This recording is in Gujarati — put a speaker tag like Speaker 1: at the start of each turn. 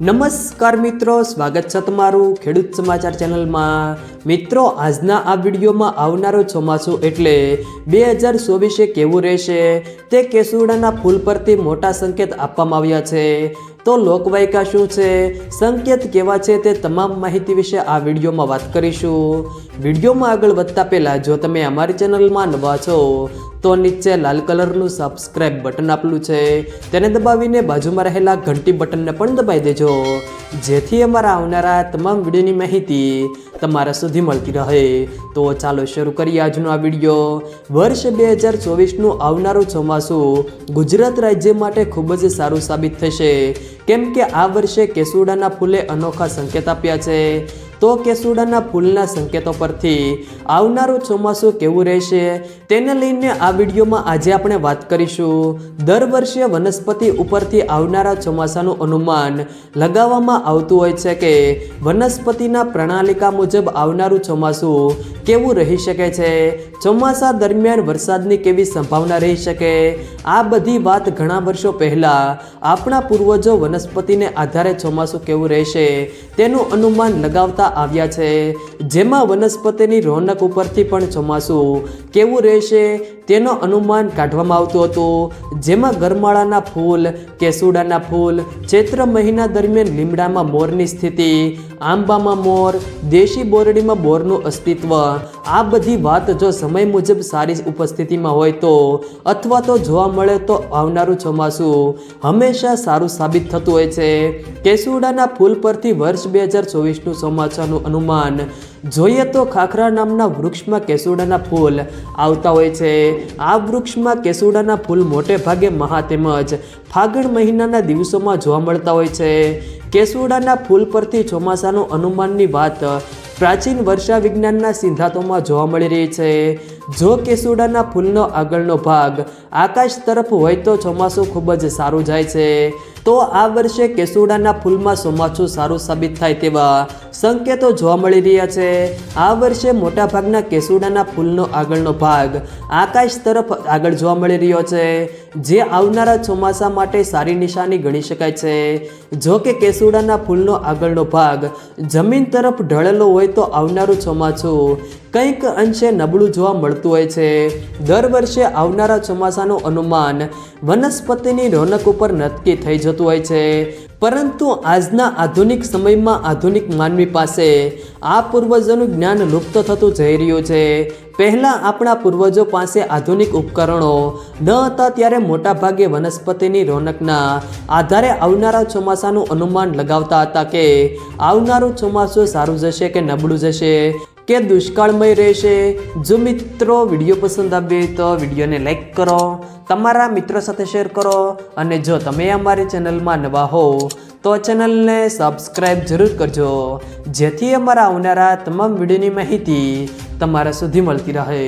Speaker 1: નમસ્કાર મિત્રો, સ્વાગત છે તમારું ખેડૂત સમાચાર ચેનલમાં. મિત્રો, આજના આ વિડીયોમાં આવનારો ચોમાસું એટલે બે હજાર ચોવીસે કેવું રહેશે તે કેસુડાના ફૂલ પરથી મોટા સંકેત આપવામાં આવ્યા છે. તો લોકવાયકા શું છે? સંકેત કેવા છે તે તમામ માહિતી વિશે આ વિડીયોમાં વાત કરીશું. વિડીયોમાં આગળ વધતા પહેલાં જો તમે અમારી ચેનલમાં નવા છો, તો નીચે લાલ કલરનું સબસ્ક્રાઇબ બટન આપેલું છે. તેને દબાવીને બાજુમાં રહેલા ઘંટી બટનને પણ દબાવી દેજો. જેથી અમારા આવનારા તમામ વિડીયોની માહિતી તમારા સુધી મળતી રહે. તો ચાલો શરૂ કરીએ આજનો આ વીડિયો. વર્ષ બે હજાર ચોવીસનું આવનારું ચોમાસું ગુજરાત રાજ્ય માટે ખૂબ જ સારું સાબિત થશે. કેમ કે આ વર્ષે કેસુડાના ફૂલે અનોખા સંકેત આપ્યા છે. તો કેસુડાના ફૂલના સંકેતો પરથી આવનારું ચોમાસું કેવું રહેશે તેને લઈને આ વિડીયોમાં આજે આપણે વાત કરીશું. દર વર્ષે વનસ્પતિ ઉપરથી આવનારા ચોમાસાનું અનુમાન લગાવવામાં આવતું હોય છે કે વનસ્પતિના પ્રણાલિકા મુજબ આવનારું ચોમાસું કેવું રહી શકે છે? ચોમાસા દરમિયાન વરસાદની કેવી સંભાવના રહી શકે? આ બધી વાત ઘણા વર્ષો પહેલાં આપણા પૂર્વજો વનસ્પતિને આધારે ચોમાસું કેવું રહેશે તેનું અનુમાન લગાવતા આવ્યા છે. જેમાં વનસ્પતિની રોનક ઉપરથી પણ ચોમાસું કેવું રહેશે? તેનો અનુમાન કાઢવામાં આવતું હતું. જેમાં ગરમાળાના ફૂલ, કેસુડાના ફૂલ, ચૈત્ર મહિના દરમિયાન લીમડામાં મોરની સ્થિતિ, આંબામાં મોર, દેશી બોરડીમાં બોરનું અસ્તિત્વ, આ બધી વાત જો સમય મુજબ સારી ઉપસ્થિતિમાં હોય તો, અથવા તો જોવા મળે તો આવનારું ચોમાસું હંમેશા સારું સાબિત થતું હોય છે. કેસુડાના ફૂલ પરથી વર્ષ બે હજાર ચોવીસનું ચોમાસાનું અનુમાન જોઈએ તો ખાખરા નામના વૃક્ષમાં કેસુડાના ફૂલ આવતા હોય છે. આ વૃક્ષમાં કેસુડાના ફૂલ મોટે ભાગે મહા તેમજ ફાગણ મહિનાના દિવસોમાં જોવા મળતા હોય છે. કેસુડાના ફૂલ પરથી ચોમાસાનું અનુમાનની વાત પ્રાચીન વર્ષા વિજ્ઞાનના સિદ્ધાંતોમાં જોવા મળી રહી છે. જો કેસુડાના ફૂલનો આગળનો ભાગ આકાશ તરફ હોય તો ચોમાસું ખૂબ જ સારું જાય છે. તો આ વર્ષે કેસુડાના ફૂલમાં ચોમાસું સારું સાબિત થાય તેવા સંકેતો જોવા મળી રહ્યા છે. આ વર્ષે મોટાભાગના કેસુડાના ફૂલનો આગળનો ભાગ આકાશ તરફ આગળ જોવા મળી રહ્યો છે. જે આવનારા ચોમાસા માટે સારી નિશાની ગણી શકાય છે. જો કે કેસુડાના ફૂલનો આગળનો ભાગ જમીન તરફ ઢળેલો હોય તો આવનારું ચોમાસું કંઈક અંશે નબળું જોવા મળતું હોય છે. દર વર્ષે આવનારા ચોમાસાનું અનુમાન વનસ્પતિની રોનક ઉપર નક્કી થઈ જતું હોય છે. પરંતુ આજના આધુનિક સમયમાં આધુનિક માનવી પાસે આ પૂર્વજોનું જ્ઞાન લુપ્ત થતું જઈ રહ્યું છે. પહેલાં આપણા પૂર્વજો પાસે આધુનિક ઉપકરણો ન હતા, ત્યારે મોટાભાગે વનસ્પતિની રોનકના આધારે આવનારા ચોમાસાનું અનુમાન લગાવતા હતા કે આવનારું ચોમાસું સારું જશે કે નબળું જશે. કે દુષ્કાળમય રહેશે? જો મિત્રો વીડિયો પસંદ આવે તો વિડીયોને લાઈક કરો, તમારા મિત્રો સાથે શેર કરો અને જો તમે અમારી ચેનલમાં નવા હો, તો ચેનલને સબસ્ક્રાઈબ જરૂર કરજો. જેથી અમારા આવનારા તમામ વિડીયોની માહિતી તમારા સુધી મળતી રહે.